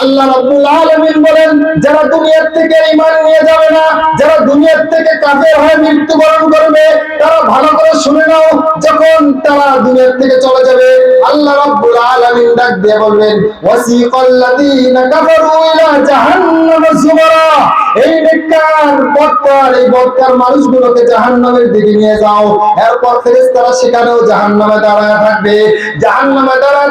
আল্লাহ রাব্বুল আলামিন বলেন, যারা দুনিয়ার থেকে ঈমান নিয়ে যাবে না, যারা দুনিয়ার থেকে কাফের হয়ে মৃত্যুবরণ করবে, তারা ভালো করে শুনে নাও, যখন তারা দুনিয়ার থেকে চলে যাবে, আল্লাহ রাব্বুল আলামিন ডাক দিয়ে বলবেন ওয়াসিকাল্লাযীনা কাফারু ইলা জাহান্নাম যুমারা এই নেককার বক্কার এই বক্কার মানুষগুলোকে জাহান্নামের দিকে নিয়ে যাও। এরপর ফেরেশতারা সেখানেও জাহান্নামে দাঁড়ায় থাকবে। জাহান্নামে দাঁড়ায়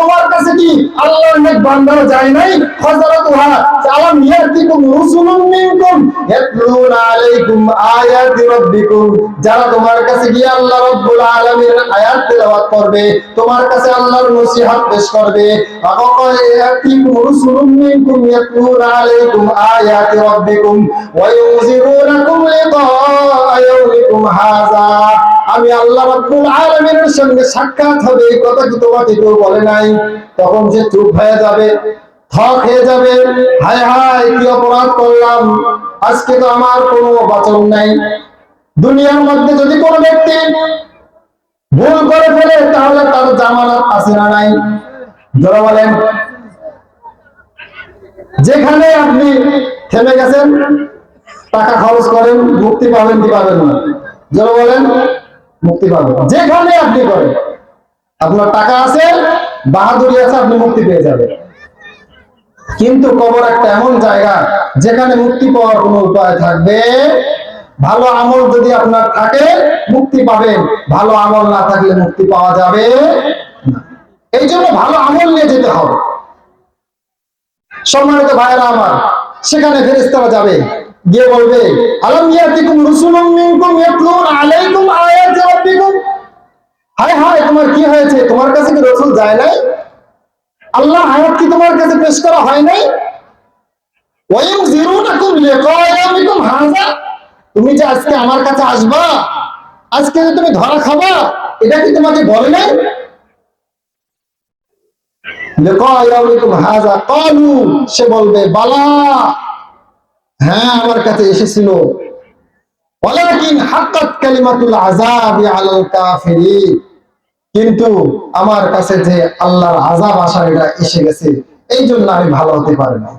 তোমার কাছে কি আল্লাহর নেক বান্দারা যায় নাই? খাজানাতুহা আলাম ইয়াতিকুম রুসুলুন মিনকুম ইয়াতলুনা আলাইকুম আয়াতি রাব্বিকুম। যারা তোমার কাছে গিয়ে আল্লাহ রাব্বুল আলামিনের আয়াত তেলাওয়াত করবে, তোমার কাছে আল্লাহর নসিহত পেশ করবে। আকাল ইয়াতিকুম রুসুলুম মিনকুম ইয়াতলুনা আলাইকুম আয়াতি রাব্বিকুম। ওয়া ইউযিরুনাকুম লিকাআ ইয়াউমিকুম হাযা। আমি আল্লাহ রাব্বুল আলামিনের সঙ্গে সাক্ষাৎ হবে, এই কথা কি তোমাকে কেউ বলে নাই? তখন যে চুপ হয়ে যাবে থক হয়ে যাবে, হায় হায়, কি অপরাধ করলাম? আজকে তো আমার কোনো বাচন নাই। দুনিয়ার মধ্যে যদি কোনো ব্যক্তি ভুল করে ফেলে, তাহলে তার জামানত আছে না নাই? যারা বলেন। যেখানে আপনি থেমে গেছেন, টাকা খরচ করেন, মুক্তি পাবেন কি পাবেন না? যারা বলেন। মুক্তি পাবেন যেখানে আপনি করেন। আপনার টাকা আছে, বাহাদুরি আছে, আপনি মুক্তি পেয়ে যাবেন। কিন্তু কবর একটা এমন জায়গা, যেখানে মুক্তি পাওয়ার কোনো উপায় থাকবে? ভালো আমল যদি আপনার থাকে, মুক্তি পাবেন। ভালো আমল না থাকলে মুক্তি পাওয়া যাবে এই জন্য ভালো আমল নিয়ে যেতে হবে। সম্মানিত ভাইরা আমার, সেখানে ফেরেশতারা যাবে। গিয়ে বলবে, আলম ইয়াতিকুম রুসুলুম মিনকুম ইয়াতলুনা আলাইকুম আয়াতি রাব্বিকুম হায় হায়, তোমার কি হয়েছে? তোমার কাছে কি রসুল যায় নাই? আল্লাহ আয়াত কি তোমার কাছে পেশ করা হয় নাই? তুমি যে আজকে আমার কাছে আসবা, আজকে যে তুমি ধরা খাবা, এটা কি তোমাকে বলে নাই? সে বলবে, বালা। হ্যাঁ আমার কাছে এসেছিল। ওয়ালাকিন হাক্কাত কালিমাতুল আযাবি আলাল কাফিরিন। কিন্তু আমার কাছে যে আল্লাহর আজাব আসা এটা এসে গেছে এই জন্য আমি ভালো হতে পারি না